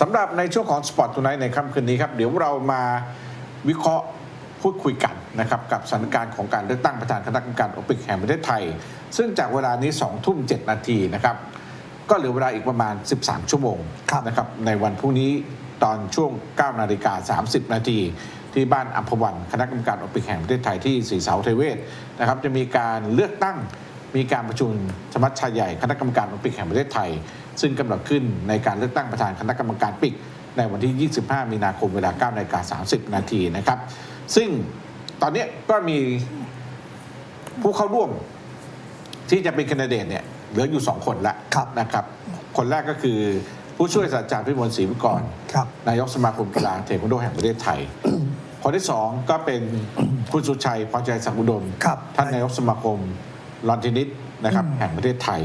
สำหรับในช่วงของ Spot Tonight ในค่ำคืนนี้ครับ เดี๋ยวเรามาวิเคราะห์พูดคุยกันนะครับกับสถานการณ์ของการเลือกตั้งประธานคณะกรรมการโอลิมปิกแห่งประเทศไทย ซึ่งจากเวลานี้2ทุ่ม7นาทีนะครับก็เหลือเวลาอีกประมาณ 13 ชั่วโมงครับนะครับในวันพรุ่งนี้ตอนช่วง 9 นาฬิกา 30 นาที ที่บ้านอัมพวันคณะกรรมการโอลิมปิกแห่งประเทศไทยที่สีเสาเทเวศนะครับจะมีการเลือกตั้งมีการประชุมสมัชชาใหญ่คณะกรรมการโอลิมปิกแห่งประเทศไทย ซึ่งกำหนดขึ้นในการเลือกตั้งประธานคณะกรรมการปิกในวันที่ 25 มีนาคมเวลา9นาฬิกา30 นาทีนะครับ ซึ่งตอนเนี้ยก็มีผู้เข้าร่วมที่จะเป็นแคนดิเดตเนี่ยเหลืออยู่ 2 คนละครับนะครับ คนแรกก็คือผู้ช่วยศาสตราจารย์พิมลศรีวิกรครับนายกสมาคมกีฬาเทควันโดแห่งประเทศไทย คนที่สองก็เป็นคุณสุชัยพรใจสังอุดมครับท่านนายกสมาคมลอนเทนนิสนะครับอืมแห่งประเทศไทย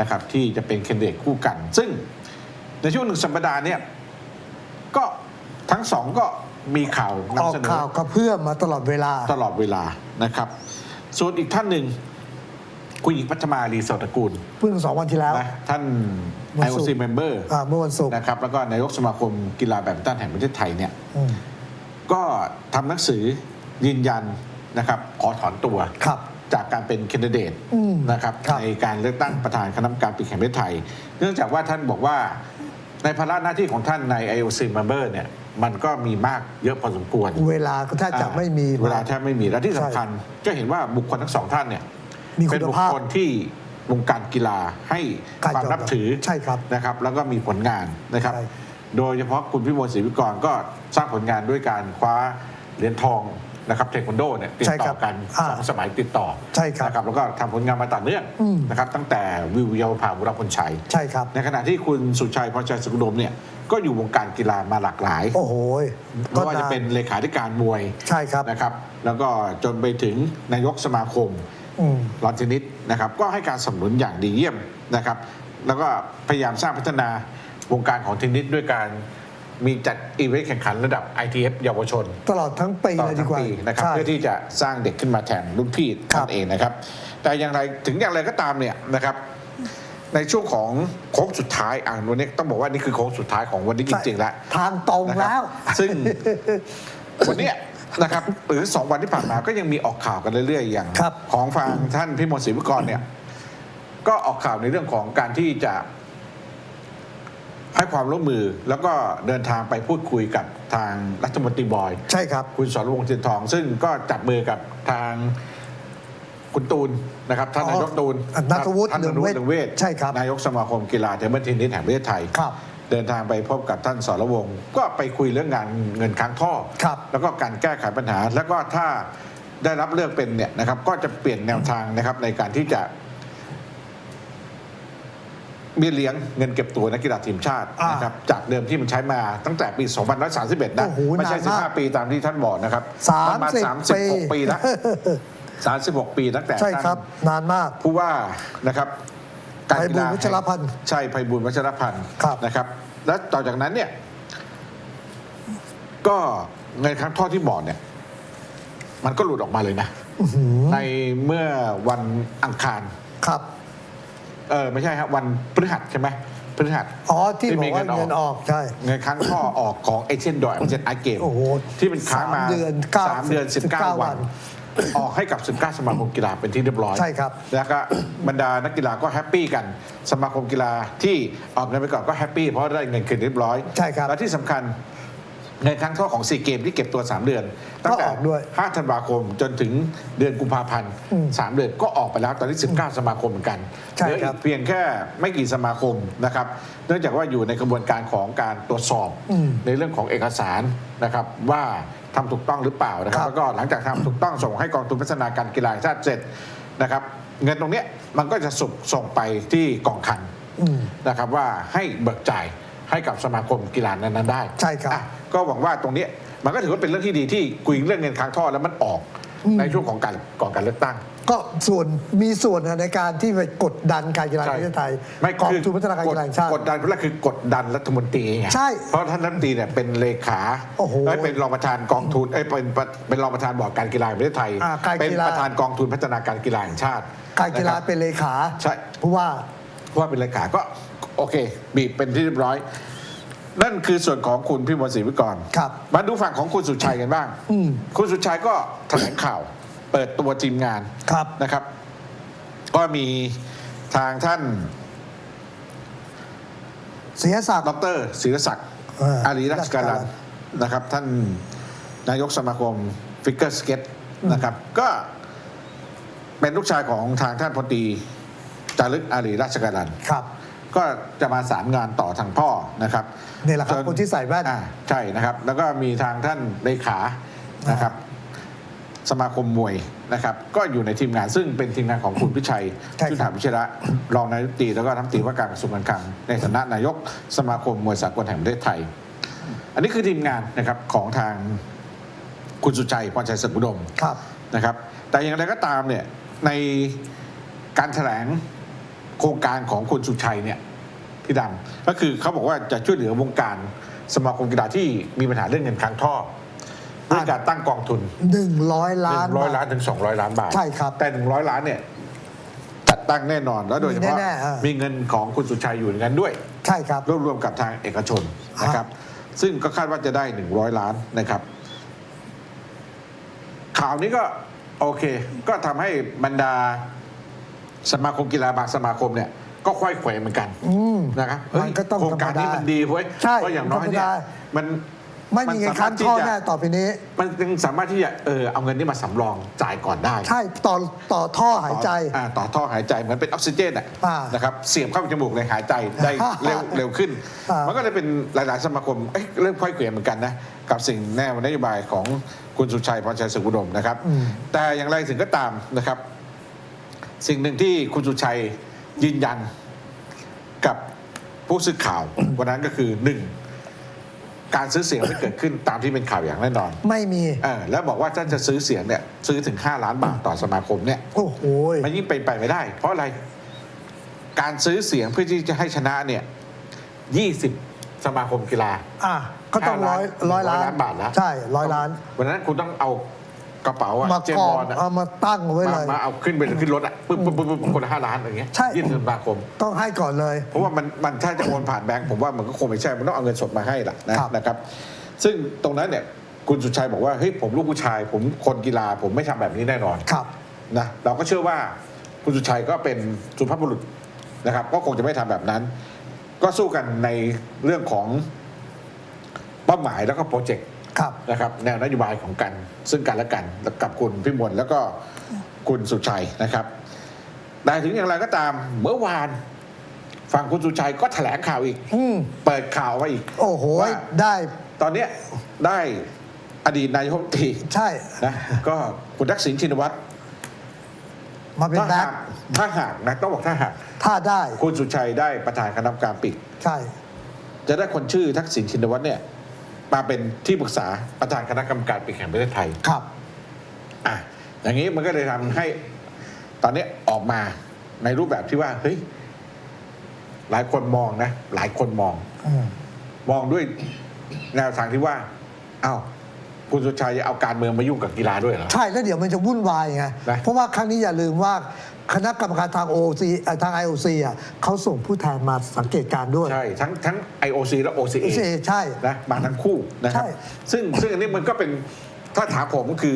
นะครับที่จะเป็นแคนดิเดตคู่กัน ซึ่งในช่วงหนึ่งสัปดาห์เนี่ยก็ทั้งสองก็มีข่าวออนำกเสนอข่าวกระเพื่อมมาตลอดเวลาตลอดเวลานะครับ ส่วนอีกท่านหนึ่งคุณหญิงพัชมาลีสอดตระกูลเพิ่งสองวันที่แล้วนะท่านวันศุกร์ IOC member อ่าเมื่อวันศุกร์นะครับแล้วก็นายกสมาคมกีฬาแบดมินตันแห่งประเทศไทยเนี่ยอืมก็ทำหนังสือยืนยันนะครับขอถอนตัวครับ จากการเป็นแคนดิเดตอืมนะครับครับในการเลือกตั้งประธานคณะกรรมการปีแห่งประเทศไทย เนื่องจากว่าท่านบอกว่าในภาระหน้าที่ของท่านใน IOC member เนี่ยมันก็มีมากเยอะพอสมควร เวลาก็ถ้าจะไม่มีเวลาแทบไม่มีและที่ใช่สำคัญก็เห็นว่าบุคคลทั้งสองท่านเนี่ยมีคุเป็นณบุคภาพคลที่วงการกีฬาให้การความยอมนับถือใช่ครับนะครับ แล้วก็มีผลงานนะครับใช่โดยเฉพาะคุณพิมลศรีวิกรก็สร้างผลงานด้วยการคว้าเหรียญทอง นะครับเทควันโดเนี่ยติดใช่ต่ครัอบกันอ่าสองสมัยติดต่อใช่ครับนะครับแล้วก็ทำผลงานมาต่อเนื่องอืม นะครับตั้งแต่วิวเยาวภาวุรพลชัย ใช่ครับ ในขณะที่คุณสุชัยพรชัยสุขดมเนี่ยก็อยู่วงการกีฬามาหลากหลายโอ้โหไม่ว่าจะเป็นเลขาธิการมวยใช่ครับนะครับ แล้วก็จนไปถึงนายกสมาคม อืมลอนเทนนิสนะครับก็ให้การสนับสนุนอย่างดีเยี่ยมนะครับ แล้วก็พยายามสร้างพัฒนาวงการของเทนนิสด้วยการ มีจัดอีเวนต์แข่งขันระดับ ITF เยาวชน ตลอดทั้งปีตลอเลดยดีทั้งกว่าปีนะครับใช่ เพื่อที่จะสร้างเด็กขึ้นมาแทนรุ่นพี่ครันั่บ นเองนะครับ แต่อย่างไรถึงอย่างไรก็ตามเนี่ยนะครับ ในช่วงของโค้งสุดท้ายอ่าวันนี้ต้องบอกว่านี่คือโค้งสุดท้ายของวันนี้จริงๆแล้ว ทางตรงนะครับแล้วซึ่ง วันเนี้ยนะครับหรือสองวันที่ผ่านมาก็ยังมีออกข่าวกันเรื่อยๆ อย่าง ครับของฟังท่านพิมลศรีวิกรเนี่ยก็ออกข่าวในเรื่องของการที่จะ ให้ความร่วมมือแล้วก็เดินทางไปพูดคุยกับทางรัฐมนตรีบอย ใช่ครับ คุณสรวงศ์เทียนทอง ซึ่งก็จับมือกับทางคุณตูนนะครับท่านอ๋อนายกตูนนัทวุฒิท่านนัทวุฒิเรืเรือองงเวเวชชใช่ครับนายกสมาคมกีฬาเทเบิลเทนนิสแห่งประเทศไทยครับเดินทางไปพบกับท่านสรวงศ์ก็ไปคุยเรื่องงานเงินค้างท่อครับแล้วก็การแก้ไขปัญหา แล้วก็ถ้าได้รับเลือกเป็นเนี่ยนะครับก็จะเปลี่ยนแนวทางนะครับในการที่จะ เบี้ยเลี้ยงเงินเก็บตัวนักกีฬาทีมชาติอ่านนะครับจากเดิมที่มันใช้มาตั้งแต่ปี 2531 นะโอ้โหไม่ใช่ นานมาก15 ปีตามที่ท่านบอกนะครับสามประมาณสิบปี36 ปีแล้ว36 ปีตั้งแต่ใช่ครับท่านนานมาก ผู้ว่านะครับไพบูลย์วัชรพันธ์ใช่ไพบูลย์วัชรพันธ์ครับ นะครับ แล้วต่อจากนั้นเนี่ย ก็เงินค้างทอดที่บอกเนี่ย มันก็หลุดออกมาเลยนะอื้อหือในเมื่อวันอังคาร ครับ เออไม่ใช่ครับวันพฤหัสใช่ไหมพฤหัส อ๋อที่ที่บมีอกว่าเงินออกเงินออกใช่ เงินค้างท่อออกของเอเชียนดอยเอเชียนไอเกมโอ้โหที่เป็นค้างมาสามเดือนเก้าสามเดือนสิสิบบเก้าเก้าวัวันนออกให้กับ 19 สมาคมกีฬาเป็นที่เรียบร้อย ใช่ครับ แล้วก็บรรดานักกีฬาก็แฮปปี้กัน สมาคมกีฬาที่ออกเงินไปก่อนก็แฮปปี้เพราะได้เงินคืนเรียบร้อยใช่ครับ และที่สำคัญ เงินครั้งท่อของซีเกมที่เก็บตัว 3 เดือน ตั้งแต่ก็ออกด้วย5ธันวาคมจนถึงเดือนกุมภาพันธ์อืมสามเดือนก็ออกไปแล้วตอนนี้ 19 สมาคมเหมือนกันใช่เหลือคอีรับกเพียงแค่ไม่กี่สมาคมนะครับเนื่องจากว่าอยู่ในกระบวนการของการตรวจสอบ อืม ในเรื่องของเอกสารนะครับว่าทำถูกต้องหรือเปล่านะครับ ครับแล้วก็หลังจากทำถูกต้องส่งให้กองทุนพัฒนาการกีฬาแห่งชาติเสร็จนะครับ เงินตรงเนี้ยมันก็จะส่งส่งไปที่กองคลังอืม นะครับว่าให้เบิกจ่าย ให้กับสมาคมกีฬานั้นๆได้ใช่ครับ อะก็หวังว่าตรงเนี้ยมันก็ถือว่าเป็นเรื่องที่ดีที่คุยเรื่องเงินค้างท่อแล้วมันออกอืมในช่วงของการก่อนการเลือกตั้ง ก็ส่วนมีส่วนในการที่ไปกดดันการกีฬาแห่งประเทศไทยไม่กองคือทุนพัฒนาการกีฬาแห่งชาติ กดดันเพราะแรกคือกดดันรัฐมนตรีไงใช่เพราะท่านรัฐมนตรีเนี่ยเป็นเลขาโอ้โหเยเป็นรองประธานกองทุนเอ้ยเป็นประเป็นรองประธานบอร์ดการกีฬาแห่งประเทศไทย อ่าการเป็นกีฬา ประธานกองทุนพัฒนาการกีฬาแห่งชาติการกีฬานะครับ เป็นเลขาใช่ ผู้ว่าเพราะว่าเป็นเลขาก็ โอเค บีบเป็นที่เรียบร้อย นั่นคือส่วนของคุณพิมพ์ศรีวิกรครับ มาดูฝั่งของคุณสุชัยกันบ้างอืม คุณสุชัยก็แถลงข่าว เปิดตัวทีมงาน ครับ นะครับ ก็มีทางท่าน เสียศักดิ์ ดรศิรศักดิ์เอ่ออาอารีรัชการันนะครับ ท่านนายกสมาคมฟิกเกอร์สเก็ตนะครับ ก็เป็นลูกชายของทางท่านพลตรีจารึกอารีราชการันครับ ก็จะมาสารงานต่อทางพ่อนะครับนี่แหละครับส่วคนที่ใส่แว่นอ่าใช่นะครับ แล้วก็มีทางท่านเลขานะครับ สมาคมมวยนะครับ ก็อยู่ในทีมงานซึ่งเป็นทีมงานของคุณพิชัยใช่ครับชุถาวิชระรองนายกรัฐมนตรีแล้วก็รัฐมนตรีว่าการกระทรวงการคลังในฐานะนายกสมาคมมวยสากลแห่งประเทศไทย อันนี้คือทีมงานนะครับของทางคุณสุชัยพรชัยสกุดมครับนะครับ แต่อย่างไรก็ตามเนี่ยในการแถลง โครงการของคุณสุชัยเนี่ยพี่ดำก็คือเขาบอกว่าจะช่วยเหลือวงการสมาคมกีฬาที่มีปัญหาเรื่องเงินค้างท่อด้วยการตั้งกองทุนหนึ่งร้อยล้านร้อยบาล้าทนถึงสองร้อยล้านบาทใช่ครับแต่หนึ่งร้อยล้านเนี่ยจัดตั้งแน่นอนแล้วโดยเฉพาะมีแน่ๆอ่ามีมีเงินของคุณสุชัยอยู่ในนั้นด้วย ใช่ครับรวบรวมกับทางเอกชนนะครับ ซึ่งก็คาดว่าจะได้100ล้านนะครับ ข่าวนี้ก็โอเค ก็ทำให้บรรดา สมาคมกีฬาบางสมาคมเนี่ยก็ค่อยเขวเหมือนกันอืมนะครับมันเฮ้ยก็ต้องโครงการนี้ธรรมดามัมันดีเว้ยใช่เพราะอย่างน้อยเนี่ยธรรมดามันไม่มีเงินค้างท่อแน่ต่อไปนี้ มันจึงสามารถที่จะเออเอาเงินนี้มาสำรองจ่ายก่อนได้ ใช่ต่อต่อท่อหายใจต่ออ่าต่อท่อหายใจเหมือนเป็นออกซิเจนอะอ่านะครับเสียบเข้าจมูกเลยหายใจได้เร็ว เร็วขึ้น อ่ามัมันก็เลยเป็นหลาย ๆ สมาคมเอ้ยเริ่มค่อยเกลี่ยเหมือนกันนะ กับสิ่งแนวนโยบายของคุณสุชัยพรชัยสุขอุดมนะครับอืมแต่อย่างไรถึงก็ตามนะครับ สิ่งหนึ่งที่คุณสุชัยยืนยันกับผู้สื่อข่าว วันนั้นก็คือหนึ่งการซื้อเสียงไม่เกิดขึ้นตามที่เป็นข่าวอย่างแน่นอน ไม่มีเออแล้วบอกว่าถ้าจะซื้อเสียงเนี่ยซื้อถึง 5 ล้านบาทต่อสมาคมเนี่ยโอ้โหมันยิ่งเป็นไปไม่ได้ เพราะอะไรการซื้อเสียงเพื่อที่จะให้ชนะเนี่ย20 สมาคมกีฬาอะก็ต้องร้อยร้อยล้านร้อยล้านบาทแล้วใช่ร้อยล้าน วันนั้นคุณต้องเอา กระเป๋าอะมาเจมกส์อบอลอะเอามาตั้งเอาไว้มาเลย มาเอาขึ้นไปขึ้นรถอะปึ๊บปึ๊บปึ๊บปึ๊บคนละห้าล้านอย่างเงี้ยใช่ ยื่นสมาคม ต้องให้ก่อนเลย เพราะว่ามันมันถ้าจะโอนผ่านแบงก์ผมว่ามันก็คงไม่ใช่ มันต้องเอาเงินสดมาให้ล่ะนะครับ นะครับ ซึ่งตรงนั้นเนี่ยคุณสุชัยบอกว่าเฮ้ยผมลูกผู้ชาย ผมคนกีฬาผมไม่ทำแบบนี้แน่นอนครับ นะเราก็เชื่อว่าคุณสุชัยก็เป็นสุภาพบุรุษนะครับ ก็คงจะไม่ทำแบบนั้น ก็สู้กันในเรื่องของเป้าหมายแล้วก็โปรเจกต์ ครับ นะครับแนวนโยบายของกัน ซึ่งกันและกันกับคุณพิมลแล้วก็คุณสุชัยนะครับแต่ถึงอย่างไรก็ตามเมื่อวานฝั่งคุณสุชัยก็แถลงข่าวอีก อืมเปิดข่าวมาอีก โอ้โหว่า ได้ตอนเนี้ยได้อดีตนายกรัฐมนตรีใช่นะก็คุณทักษิณชินวัตรมาเป็นถ้าแบ็หาคกถ้าหากนะต้องบอกถ้าหากถ้าได้คุณสุชัยได้ประธานคณะกรรมการปิด ใช่ จะได้คนชื่อทักษิณชินวัตรเนี่ย มาเป็นที่ปรึกษาประธานคณะกรรมการปิดแห่งประเทศไทย ครับ อะอย่างนี้มันก็เลยทำให้ตอนนี้ออกมาในรูปแบบที่ว่า เฮ้ย หลายคนมองนะ หลายคนมอง อืม มองด้วยแนวทางที่ว่าอ้าวคุณสุชัยจะเอาการเมืองมายุ่งกับกีฬาด้วยเหรอ ใช่แล้วเดี๋ยวมันจะวุ่นวายไงนะ เพราะว่าครั้งนี้อย่าลืมว่า คณะกรรมการทางโอซีทาง IOC อะเขาส่งผู้แทนมาสังเกตการณ์ด้วย ใช่ ทั้งทั้ง IOC และ OCA ใช่ใช่นะมาทั้งคู่นะครับ ใช่ ซึ่งซึ่งอันนี้มันก็เป็นถ้าถามผมก็คือ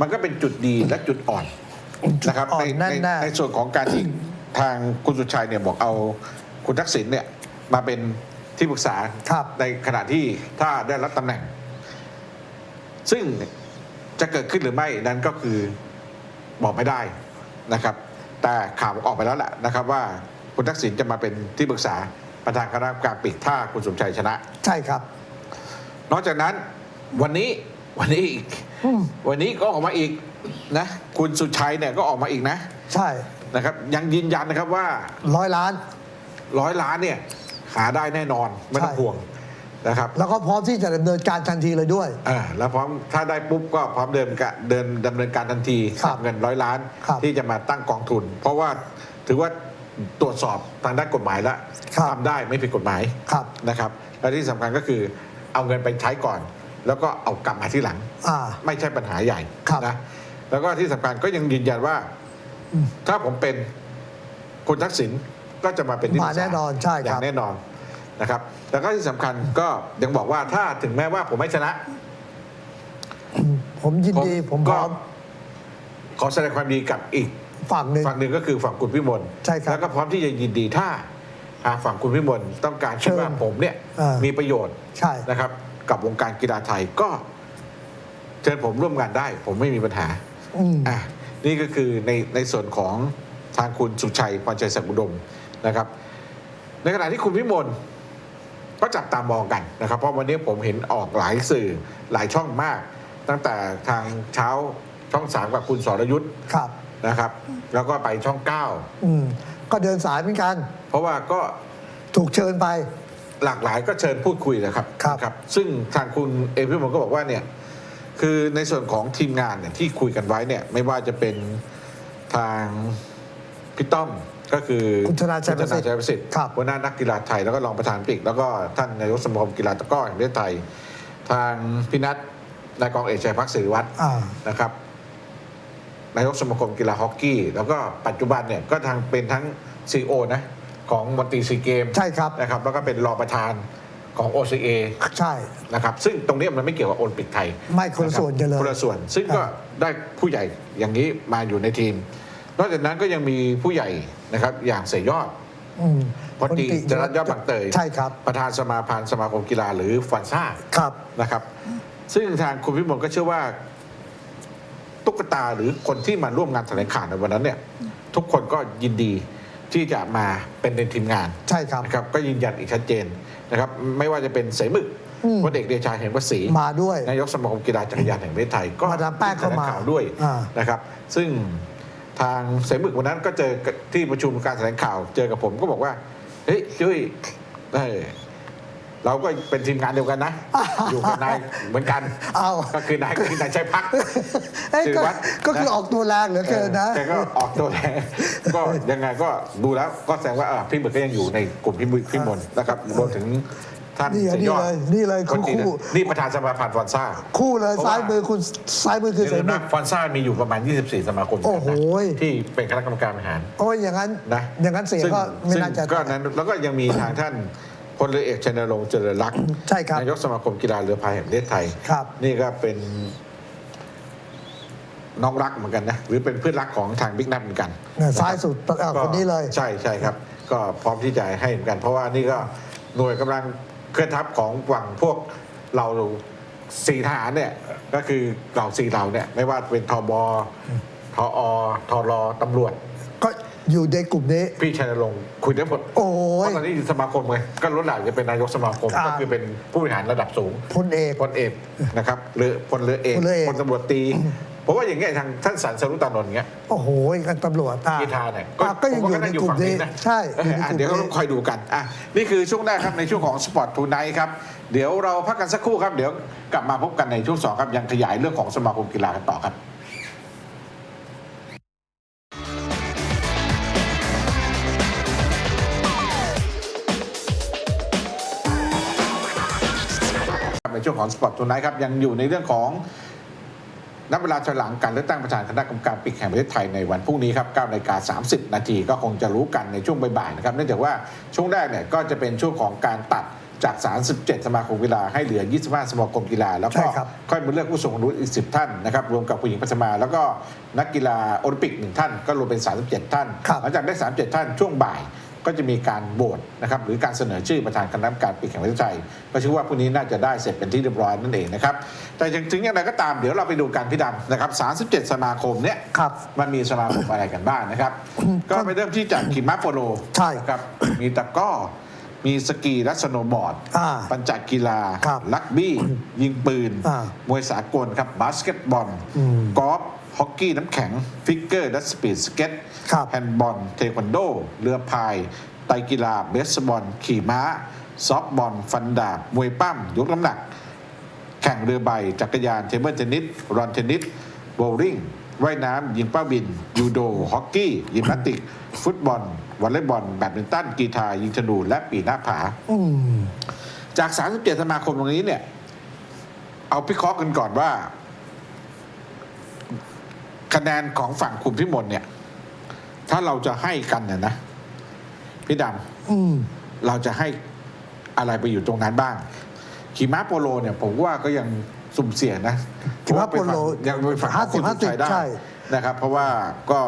มันก็เป็นจุดดีและจุดอ่อนนะครับอ่อในนแน่ในแน่ในส่วนของการที่ ทางคุณสุชัยเนี่ยบอกเอาคุณทักษิณเนี่ยมาเป็นที่ปรึกษาครับ ในขณะที่ถ้าได้รับตำแหน่ง ซึ่งจะเกิดขึ้นหรือไม่นั้นก็คือบอกไม่ได้นะครับ แต่ข่าวออกไปแล้วแหละนะครับว่าคุณทักษิณจะมาเป็นที่ปรึกษาประธานคณะกรรมการปิดถ้าคุณสมชัยชนะ ใช่ครับ นอกจากนั้นวันนี้วันนี้อีกอืมวันนี้ก็ออกมาอีกนะ คุณสุชัยเนี่ยก็ออกมาอีกนะ ใช่นะครับ ยังยืนยันนะครับว่าร้อยล้านร้อยล้านเนี่ยหาได้แน่นอนไม่ต้องใช่ห่วง นะครับแล้วก็พร้อมที่จะดำเนินการทันทีเลยด้วย อ่าแล้วพร้อมถ้าได้ปุ๊บก็พร้อมเดินกะเดินดำเนินการทันทีครับเงินร้อยล้าน ครับ ที่จะมาตั้งกองทุน เพราะว่าถือว่าตรวจสอบทางด้านกฎหมายแล้วครับทำได้ไม่ผิดกฎหมาย ครับ นะครับและที่สำคัญก็คือเอาเงินไปใช้ก่อน แล้วก็เอากลับมาที่หลัง อ่า ไม่ใช่ปัญหาใหญ่ครับนะแล้วก็ที่สำคัญก็ยังยืนยันว่า อืมถ้าผมเป็นคุณทักษิณก็จะมาเป็นที่ปรึกษมาแน่นอนใช่อครัย่าบงแน่นอน นะครับแล้วก็ที่สำคัญก็ยังบอกว่าถ้าถึงแม้ว่าผมไม่ชนะ ผมยินดีผมพร้อมขอแสดงความดีกับอีก ฝั่งหนึ่ง ฝั่งหนึ่งก็คือฝั่งคุณพิมลใช่ครับแล้วก็พร้อมที่จะยินดีถ้าหากฝั่งคุณพิมลต้องการคิดว่าเชิญผมเนี่ยอ่ามีมีประโยชน์ใช่ นะครับ กับวงการกีฬาไทยก็เชิญผมร่วมงานได้ ผมไม่มีปัญหาอืม อะนี่ก็คือในในส่วนของทางคุณสุชัยพรใจศักดิ์อุดมนะครับ ในขณะที่คุณพิมล ก็จับตามองกันนะครับ เพราะวันนี้ผมเห็นออกหลายสื่อหลายช่องมาก ตั้งแต่ทางเช้าช่องสามกับคุณสรยุทธ์ครับ นะครับ แล้วก็ไปช่องเก้าอืมก็เดินสายเหมือนกัน เพราะว่าก็ถูกเชิญไป หลากหลายก็เชิญพูดคุยนะครับครับ นะซึ่งทางคุณเอพิมลก็บอกว่าเนี่ยคือในส่วนของทีมงานเนี่ยที่คุยกันไว้เนี่ยไม่ว่าจะเป็นทางพี่ต้อม ก็คือคุณธนาชัยประสิทธิ์คุณธนาชัยประสิทธิ์ครับหัวหน้านักกีฬาไทยแล้วก็รองประธานปิกแล้วก็ท่านนายกสมาคมกีฬาตะกร้อแห่งประเทศไทย ทางพี่นัทนายกองเอกชัยพักศิริวัตรอ่านะครับนายกสมาคมกีฬาฮอกกี้ แล้วก็ปัจจุบันเนี่ยก็ทางเป็นทั้งซีโอนะของมนตรีซีเกมใช่ครับนะครับ แล้วก็เป็นรองประธานของ OCA ใช่นะครับ ซึ่งตรงนี้มันไม่เกี่ยวกับโอลิมปิกไทย ไม่คนละส่วนกันเลยคนละส่วน ซึ่งก็ได้ผู้ใหญ่อย่างนี้มาอยู่ในทีม นอกจากนั้นก็ยังมีผู้ใหญ่ นะครับ อย่างเสยยอดอืมพลตรีจรัญยอดบางเตย ใช่ครับ ประธานสมาพันธ์สมาคมกีฬาหรือฟันซ่าครับ นะครับ ซึ่งทางคุณพิมลก็เชื่อว่า ตุ๊กตาหรือคนที่มาร่วมงานแถลงข่าวในวันนั้นเนี่ย ทุกคนก็ยินดีที่จะมาเป็นในทีมงานใช่ครับ นะครับ ก็ยืนยันอีกชัดเจนนะครับ ไม่ว่าจะเป็นเสยหมึกอืม พลเอกเดชาเห็นประศรีมาด้วย นายกสมาคมกีฬาจักรยานแห่งประเทศไทยก็มาดามแป้งก็มาแถลข่าวด้วยอ่านะครับ ซึ่ง ทางเสยหมึกวันนั้นก็เจอที่ประชุมการแถลงข่าว เจอกับผมก็บอกว่า เฮ้ยจุ้ยเออเราก็เป็นทีมงานเดียวกันนะ อยู่กับนายเหมือนกันเอาก็คือนายคือนายชัยพักเอ้ยศิริก็วัฒน์ก็คือนะออกตัวแรงเหลือเกินนะแกก็ออกตัวแทนก็ยังไงก็ดูแล้วก็แสดงว่าเออพี่หมึกก็ยังอยู่ในกลุ่มพี่มึกพี่มนต์นะครับรวมถึง ท่านนี่เสยยอดนี่เลยนี่เลยคนจีนคู่ นี่ประธานสมาพันธ์ฟอนซ่า คู่เลยเพราะว่า ซ้ายมือคุณซ้ายมือคือเสเดี๋ยวนึนะกฟอนซ่ามีอยู่ประมาณ 24 สมาคมโอ้โหที่เป็นคณะกรรมการบริหาร โอ้ยอย่างนั้นนะอย่างนั้นเสียซึ่งก็ไม่ซึ่งน่าจะก็นั้นแล้วก็ยังมีทางท่านพลเรือเอกชัยนรงค์เจริญรักษ์ใช่ครับนายกสมาคมกีฬาเรือพายแห่งประเทศไทยครับ นี่ก็เป็นน้องรักเหมือนกันนะ หรือเป็นเพื่อนรักของทางบิ๊กนัทเหมือนกันเนี่ยนะครับซ้ายสุดเอ่อก็คนนี้เลย ใช่ใช่ครับ ก็พร้อมที่จะให้เหมือนกัน เพราะว่านี่ก็หน่วยกำลัง เคลื่อนทัพของฝั่งพวกเราสี่ทหารเนี่ยก็คือเหล่าสี่เหล่าเนี่ยไม่ว่าเป็นทบทอทรตำรวจ ก็อยู่ในกลุ่มนี้ พี่ชัยนรงค์คุยได้หมดโอ้เพย ราะตอนนี้อยู่สมาคมไงก็รุ่นหลังจะเป็นนายกสมาคม อ่า ก็คือเป็นผู้บริหารระดับสูงพลเอก พลเอกนะครับหรือพลเรือเอกพลเรือเอกพลตำรวจตรี เพราะว่าอย่างเงี้ยทางท่านสันสรุตานนท์เงี้ยโอ้โหกันตำรวจอะกีฬาเนี่ยอะก็ยังผมอยู่ว่าในน่ากลุ่มฝั่งนี้นะใช่เอออยู่ในอะกลุ่มเดี๋ยวเรานี้คอยดูกันอะนี่คือช่วงแรกครับในช่วงของสปอร์ตทูไนท์ครับเดี๋ยวเราพักกันสักครู่ครับเดี๋ยวกลับมาพบกันในช่วงสองครับยังขยายเรื่องของสมาคมกีฬากันต่อครับในช่วงของสปอร์ตทูไนท์ครับยังอยู่ในเรื่องของ นับเวลาถอยหลังการเลือกตั้งประธานคณะกรรมการปิกแห่งประเทศไทยในวันพรุ่งนี้ครับ9นาฬิกา30 นาทีก็คงจะรู้กันในช่วงบ่ายๆนะครับเนื่องจากว่าช่วงแรกเนี่ยก็จะเป็นช่วงของการตัดจาก 37 สมาคมกีฬาให้เหลือ 25 สมาคมกีฬา แล้วก็ใช่ครับค่อยมาเลือกผู้ทรงคุณวุฒิอีก 10 ท่านนะครับ รวมกับผู้หญิงพัชมา แล้วก็นักกีฬาโอลิมปิกหนึ่งท่าน ก็รวมเป็น 37 ท่านครับหลังจากได้ 37 ท่านช่วงบ่าย ก็จะมีการโหวตนะครับหรือการเสนอชื่อประธานคณะกรรมการปีแห่งประเทศไทยก็เชื่อว่าพรุ่งนี้น่าจะได้เสร็จเป็นที่เรียบร้อยนั่นเองนะครับแต่ถึงอย่างไรก็ตามเดี๋ยวเราไปดูกันพี่ดำนะครับ 37 สมาคมเนี่ยครับมันมีสมาคมอะไรกันบ้างนะครับ ก็ไปเริ่มที่จากขี่ม้าโปโลใช่ครับมีตะกร้อมีสกีและสโนว์บอร์ดอ่าปัญจกีฬาครับลักบี้ ยิงปืนอ่ามวยสากลครับบาสเกตบอลอืมกอล์ฟ ฮอกกี้น้ำแข็ง ฟิกเกอร์และสปีดสเก็ตครับแฮนด์บอล เทควันโด เรือพาย ไตรกีฬา เบสบอล ขี่ม้า ซอฟต์บอล ฟันดาบ มวยปั้ม ยกน้ำหนัก แข่งเรือใบ จักรยาน เทเบิลเทนนิส รอนเทนนิสโบว์ลิ่งว่ายน้ำ ยิงเป้าบิน ยูโด ฮอกกี้ ยิมนาสติก ฟุตบอล วอลเลย์บอล แบดมินตัน กีฬา ยิงธนู และปีนหน้าผาอืมจาก 37 สมาคมตรงนี้เนี่ย เอาพิเคราะห์กันก่อนว่า คะแนนของฝั่งคุณพิมลเนี่ย ถ้าเราจะให้กันเนี่ยนะพี่ดอืมำเราจะให้อะไรไปอยู่ตรงนั้นบ้างขี่ม้าโปโลเนี่ย ผมว่าก็ยังสุ่มเสี่ยงนะขี่ม้าโปโลยังไปฝั่งของคุณ50สุชัยได้ใช่นะครับ เพราะว่าก็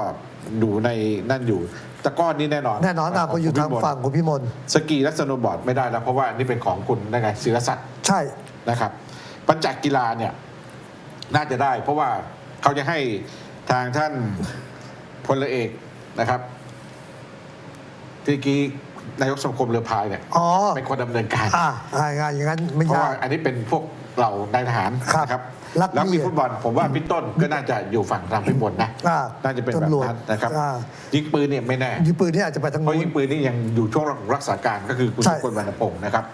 ดูในนั่นอยู่ตะกร้อนนี่แน่นอน แน่นอนอะพออยู่ทางฝั่งของพี่มนต์สกีและสโนว์บอร์ดไม่ได้แล้วเพราะว่านี่เป็นของคุณนั่นไงศิรศักดิ์ใช่นะครับปัญจกีฬาเนี่ย น่าจะได้ เพราะว่าเขาจะให้ ทางท่านพลเอกนะครับที่กี้นายกสมาคมเรือพายเนี่ยอ๋อเป็นคนดำเนินการ อ่าอ่างานอย่างนั้นไม่เพราะยาว่ากอันนี้เป็นพวกเรานายทหารครับนะครับรักแล้วมีเมียฟุตบอลผมว่าพี่ต้นก็น่าจะอยู่ฝั่งทางพิบลนะ อ่าน่าจะเป็นแบบตำรวจนั้นนะครับอ่ายิงปืนเนี่ยไม่แน่ ยิงปืนนี่อาจจะไปทางเพราะนู้นยิงปืนนี่ยังอยู่ช่วงรักษาการก็คือคุณใช่ สุคนวรรณพงศ์นะครับ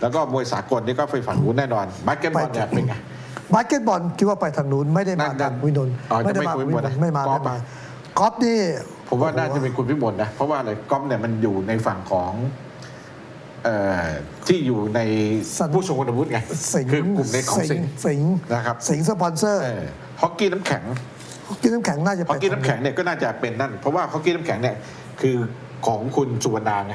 แล้วก็มวยสากลนี่ก็ไปฝั่งนู้นแน่นอนบาสเกตบอลเนี่ยเป็นไง บาสเกตบอลคิดว่าไปทางนู้นไม่ได้มานั่นทางวินนท์อ๋อไม่ได้จะไม่มาคุยวินหมดนนะท์ไม่มากอล์ไม่ฟมาอะกอล์ฟนี่ผมว่าน่าจะเป็นคุณพิมลนะ เพราะว่าอะไรก๊อฟเนี่ยมันอยู่ในฝั่งของเอ่อที่อยู่ในสันผู้ทรงคุณวุฒิไงสิงห์คือกลุ่มในของสิงห์ สิงห์นะครับ สิงห์สปอนเซอร์เออฮอกกี้น้ำแข็ง กินน้ำแข็งน่าจะฮไปอกกี้น้ำแข็งเนี่ยก็น่าจะเป็นนั่น เพราะว่าฮอกกี้น้ำแข็งเนี่ยคือของคุณสุวรรณาไง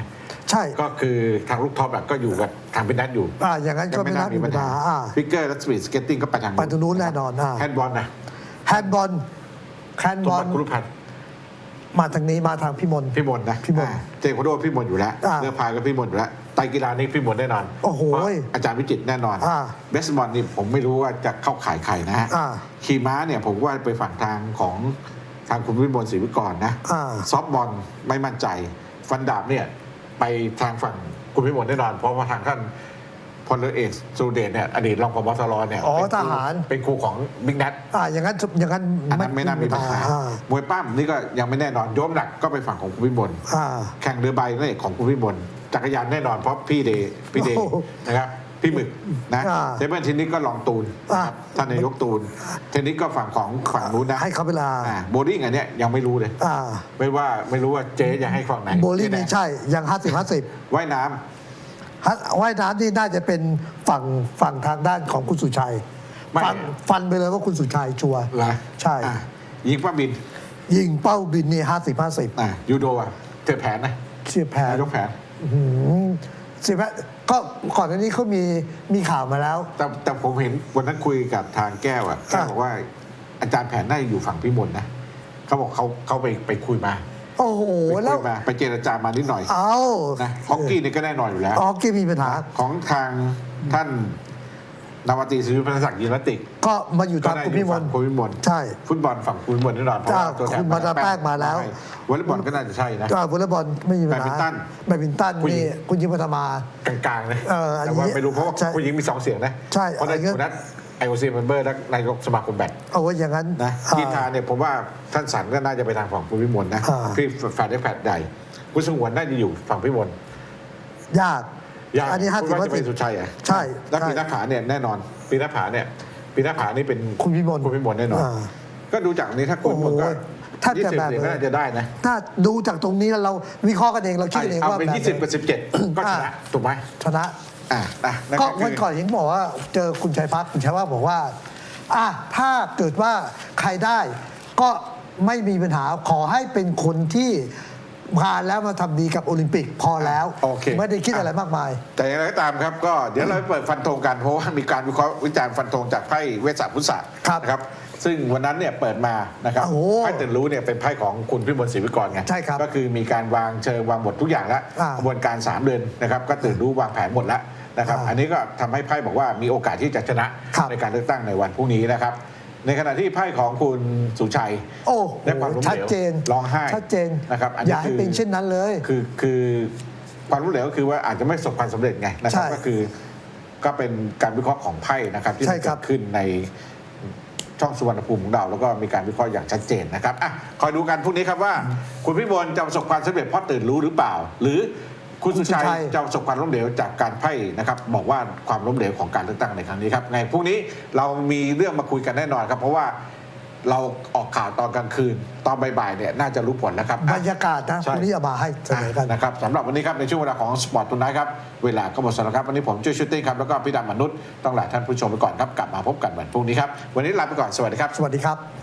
ใช่ ก็คือทางลูกท็อปอะก็อยู่กับทางเป็นนัดอยู่อ่าอย่างนั้นก็ไม่น่ามีปัญหาอ่าฟิกเกอร์และสปีดสเก็ตติ้งก็ไปทางไปทางนู้นแน่นอนอ่าแฮนด์บอลนะแฮนด์บอลแฮนด์สบมอบัลติคุรุพันธ์มาทางนี้มาทางพี่มนต์พี่มนต์นะพี่มนต์อ่าเจโคโดพี่มนต์อยู่แล้วอ่าเรือพายก็พี่มนต์อยู่แล้วไตรกีฬานี่พี่มนต์แน่นอนโอ้โหเพราะอาจารย์วิจิตรแน่นอนอ่าเบสบอลนี่ผมไม่รู้ว่าจะเข้าขายใครนะฮะอ่าขี่ม้าเนี่ยผมว่าไปฝั่งทางของทางคุณวิมลศรีวิกรนะอ่า ซอฟต์บอลไม่มั่นใจ ฟันดาบเนี่ย ไปทางฝั่งคุณวิมลแน่นอน เพราะว่าทางท่านพลเรือเอกสุรเดชเนี่ยอดีตรองพบตรเนี่ยอ๋อเป็นคทหาร เป็นครูของบิ๊กนัทอ่าอย่างนั้นอย่างนั้นอันนั้นไม่น่ามีปัญหาอ่มวยปั้มนี่ก็ยังไม่แน่นอนโยมหนักก็ไปฝั่งของคุณวิมลอ่า แข่งเรือใบนี่ของคุณวิมลจักรยานแน่นอนเพราะพี่เดย์พี่เดย์โอ้โห นะครับ พี่หมึกนะอ่าเทเบิลเทนนิสก็ลองตูนนะครับอ่า ท่านนายกตูน เทนนิสก็ฝั่งของฝั่งนู้นนะให้เขาเวลา อ่าโบลิ่งอันเนี้ยยังไม่รู้เลย อ่าไม่ว่าไม่รู้ว่าเจ๊จะให้ฝั่งไหนโบลิ่งเจ๊แดนี่ใช่ยังห้าสิบห้าสิบว่ายน้ว่ายน้ำนี่น่าจะเป็นฝั่งฝั่งทางด้านของคุณสุชัยไม่ฟันฟันไปเลยว่าคุณสุชัยชัวร์ำเหรอใช่ อะยิงป้าบินยิงเป้าบินนี่ห้าสิบห้าสิบอะยูโดอะเธอแผนนะเสียแพ้นายกแผนเสียแพ้ก็ก่อนหน้านี้เขามีมีข่าวมาแล้ว แต่แต่ผมเห็นวันนั้นคุยกับทางแก้วอะแก้วบอกว่าอาจารย์แผนน่าจะอยู่ฝั่งพี่มนต์นะเขาบอกเขาเขาไปไปคุยมาโอ้โหไปแล้วคุยมาไปเจรจามานิดหน่อย เอานะฮอกกี้นี่ก็แน่นอนอยู่แล้วฮอกกี้มีปัญหาของทางท่าน นาวาตรีศิริพันธ์ศักดิ์ยินติกก็มาอยู่ก็ทางน่าคุณจะอยู่พี่มฝั่นงต์คุณพิมลใช่ฟุตบอลฝั่งคุณพิมลแน่นอนเพราะว่าจ้าตัวแทนคุณมาดามแป้งมาแล้วให้วอลเลย์บอลก็น่าจะใช่นะ ก็วอลเลย์บอลไม่มีปัญหาแบดมินตันแบดมินตันผู้หญิงนี่คุณยิมพัฒมากลางๆนะเอออันนี้แต่ว่าไม่รู้เพราะว่าใช่ผู้หญิงมีสองเสียงนะใช่เพราะในอันนี้คนนั้นไอโอซีเมมเบอร์และนายกสมาคมแบดเอาไว้อย่างนั้นนะอ่ากีฬาเนี่ยผมว่าท่านสันก็น่าจะไปทางฝั่งคุณพิมลนะอ่าที่แฟนได้แฟนใหญ่คุณสงวนน่าจะอยู่ฝั่งพิมลยาก ยากอันนี้ห้าคุสิณบว่าห้าจะสิเป็นบสุชัยอะใช่แล้วใช่ ปีหน้าผาเนี่ยแน่นอน ปีหน้าผาเนี่ย ปีหน้าผานี่เป็นคุณพิมลคุณพิมลแน่นอนอ่าก็ดูจากนี้ถ้าคุณโอ้โหมันก็ถ้ายี่จะสิบแบบ เสียงเลยก็น่าจะได้นะถ้าดูจากตรงนี้แล้วเราวิเคราะห์กันเองเราคิดกันเองเอาว่าเป็นแบบยี่สิบกับสิบเจ็ดก็ชนะอ่าถูกไหมชนะ อ่านะนะก็ครับวันก่อนเห็นบอกว่าเจอคุณชัยพัฒน์คุณชัยว่าบอกว่าอะถ้าเกิดว่าใครได้ก็ไม่มีปัญหาขอให้เป็นคนที่ มาแล้วมาทำดีกับโอลิมปิกพอแล้ว โอเค ไม่ได้คิดอะไรมากมาย แต่อย่างไรก็ตามครับก็เดี๋ยวเราไปเปิดฟันธงกันเพราะว่ามีการวิเคราะห์วิจารณ์ฟันธงจากไพ่เวสสาพุทธศาสตร์ครับนะครับซึ่งวันนั้นเนี่ยเปิดมานะครับโอ้ไพ่ตื่นรู้เนี่ยเป็นไพ่ของคุณพิมลศรีวิกรไงใช่ครับก็คือมีการวางเชิงวางบททุกอย่างแล้วอ่ากระบวนการ 3 เดือนนะครับก็ตื่นรู้วางแผนหมดแล้วนะครับอ่าอันนี้ก็ทำให้ไพ่บอกว่ามีโอกาสที่จะชนะครับ ในการเลือกตั้งในวันพรุ่งนี้นะครับ ในขณะที่ไพ่ของคุณสุชัยโอ้โหได้ความล้มเหลวชัดเจนร้องไห้ชัดเจนนะครับอันอนี้ย่าให้คือเป็นเช่นนั้นเลยคือคือความรู้เหลวก็คือว่าอาจจะไม่ประสบความสำเร็จไงนะครับใช่ก็คือก็เป็นการวิเคราะห์ของไพ่นะครับที่ใช่มันครัเกิบดขึ้นในช่องสุวรรณภูมิของเราแล้วก็มีการวิเคราะห์อย่างชัดเจนนะครับอะคอยดูกันพรุ่งนี้ครับว่า คุณพิบลจะประสบความสำเร็จเพราะตื่นรู้หรือเปล่า หรือ คุณสุชัยจะประสบความล้มเหลวจากการไพ่นะครับบอกว่าความล้มเหลวของการเลือกตั้งในครั้งนี้ครับไงพรุ่งนี้เรามีเรื่องมาคุยกันแน่นอนครับ เพราะว่าเราออกข่าวตอนกลางคืน ตอนบ่ายๆเนี่ยน่าจะรู้ผลแล้วครับบรรยากาศนะใช่พรุ่งนี้เอามาให้เสนอกันนะครับสำหรับวันนี้ครับในช่วงเวลาของสปอร์ตตุนไนท์ครับ เวลาก็หมดสำหรับครับ วันนี้ผมช่วยชูตติ้งครับ แล้วก็พี่ดำมนุษย์ต้องลาท่านผู้ชมไปก่อนครับ กลับมาพบกันวันพรุ่งนี้ครับ วันนี้ลาไปก่อน สวัสดีครับ สวัสดีครับ